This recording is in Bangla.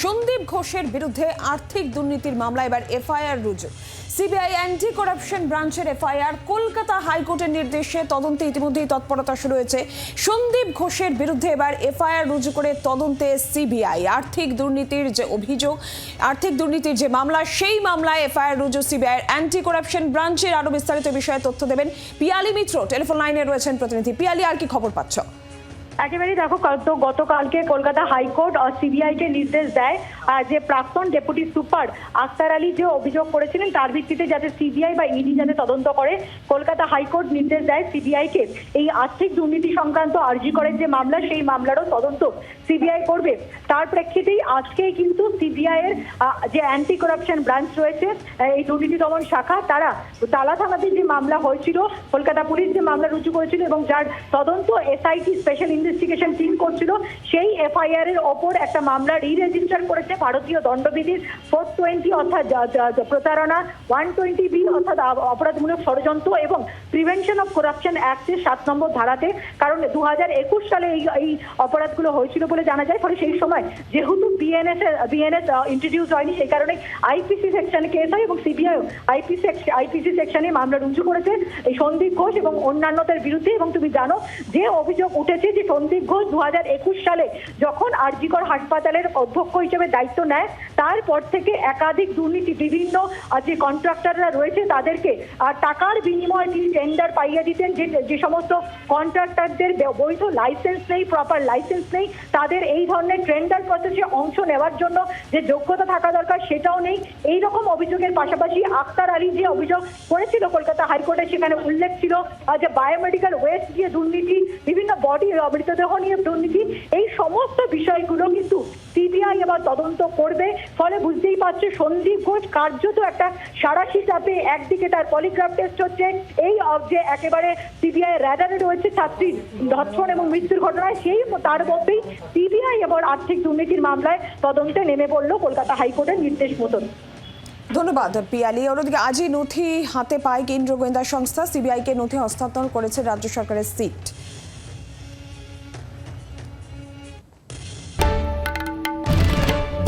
সন্দীপ ঘোষের বিরুদ্ধে আর্থিক দুর্নীতির মামলা, এবার এফআইআর রুজু। সিবিআই অ্যান্টি করাপশন ব্রাঞ্চের এফআইআর, কলকাতা হাইকোর্টের নির্দেশে তদন্তে ইতিমধ্যেই তৎপরতা শুরু হয়েছে। সন্দীপ ঘোষের বিরুদ্ধে এবার এফআইআর রুজু করে তদন্তে সিবিআই। আর্থিক দুর্নীতির যে অভিযোগ, আর্থিক দুর্নীতির যে মামলা, সেই মামলায় এফআইআর রুজু সিবিআইয়ের অ্যান্টি করাপশন ব্রাঞ্চের আরও বিস্তারিত বিষয়ে তথ্য দেবেন পিয়ালি মিত্র। টেলিফোন লাইনে রয়েছেন প্রতিনিধি। পিয়ালি, আর কি খবর পাচ্ছ? একেবারেই দেখো তো গতকালকে কলকাতা হাইকোর্ট সিবিআই কে নির্দেশ দেয় যে প্রাক্তন ডেপুটি সুপার আক্তার আলী যে অভিযোগ করেছিলেন, তার ভিত্তিতে যাতে সিবিআই বা ইডি যাতে তদন্ত করে, কলকাতা হাইকোর্ট নির্দেশ দেয় সিবিআই কে এই আর্থিক দুর্নীতি সংক্রান্ত আরজি করের যে মামলা, সেই মামলারও তদন্ত সিবিআই করবে। তার প্রেক্ষিতেই আজকেই কিন্তু সিবিআই এর যে অ্যান্টি করাপশন ব্রাঞ্চ রয়েছে এই দুর্নীতি দমন শাখা, তারা তালা থানাতে যে মামলা হয়েছিল, কলকাতা পুলিশ যে মামলা রুজু করেছিল এবং যার তদন্ত এসআইটি স্পেশাল ইনভেস্টিগেশন টিম করছিল। সেই এফআইআর এর ওপর একটা মামলা রি রেজিস্টার করেছে ভারতীয় দণ্ডবিধির ফোর টোয়েন্টি অর্থাৎ প্রতারণা ওয়ান টোয়েন্টি বি অর্থাৎ অপরাধমূলক ষড়যন্ত্র এবং প্রিভেনশন অফ করাপশন অ্যাক্টের সাত নম্বর ধারাতে। কারণ দু হাজার একুশ সালে এই অপরাধগুলো হয়েছিল বলে জানা যায়। ফলে সেই সময় যেহেতু বিএনএস বিএনএস ইন্ট্রোডিউস হয়নি। সেই কারণে আইপিসি সেকশনে কেস হয় এবং সিবিআই আইপিসি আইপিসি সেকশনে মামলা রুজু করেছে এই সন্দীপ ঘোষ এবং অন্যান্যদের বিরুদ্ধে। এবং তুমি জানো যে অভিযোগ উঠেছে যে সন্দীপ ঘোষ দু সালে যখন আরজিকর হাসপাতালের অধ্যক্ষ হিসেবে দায়িত্ব নেয় তারপর থেকে একাধিক দুর্নীতি, বিভিন্ন যে কন্ট্রাক্টররা রয়েছে তাদেরকে টাকার বিনিময়ে তিনি টেন্ডার পাইয়ে দিতেন। যে যে সমস্ত কন্ট্রাক্টরদের বৈধ লাইসেন্স নেই প্রপার লাইসেন্স নেই, তাদের এই ধরনের টেন্ডার প্রসেসে অংশ নেওয়ার জন্য যে যোগ্যতা থাকা দরকার সেটাও নেই। এই রকম অভিযোগের পাশাপাশি আক্তার আলী যে অভিযোগ করেছিল কলকাতা হাইকোর্টে, সেখানে উল্লেখ ছিল যে বায়োমেডিক্যাল ওয়েস্ট দিয়ে দুর্নীতি, বিভিন্ন বডি মৃতদেহ নিয়ে দুর্নীতি, এই সমস্ত বিষয়গুলো কিন্তু সিবিআই এবার তদন্ত করবে। ফলে বুঝতেই পারছে, সন্দীপ ঘোষ কার্যত একটা সারাশি চাপে একদিকে তার পলিগ্রাফ টেস্ট হচ্ছে, এই যে একেবারে সিবিআই র্যাডারে রয়েছে ছাত্রীর ধর্ষণ এবং মৃত্যুর ঘটনায়, সেই তার মধ্যেই সিবিআই এবার আর্থিক দুর্নীতির মামলায় তদন্তে নেমে পড়ল কলকাতা হাইকোর্টের নির্দেশ মতন। ধন্যবাদ, পিয়ালি। অন্যদিকে আজই নথি হাতে পায় কেন্দ্রীয় গোয়েন্দা সংস্থা সিবিআইকে নথি হস্তান্তর করেছে রাজ্য সরকারের সিট।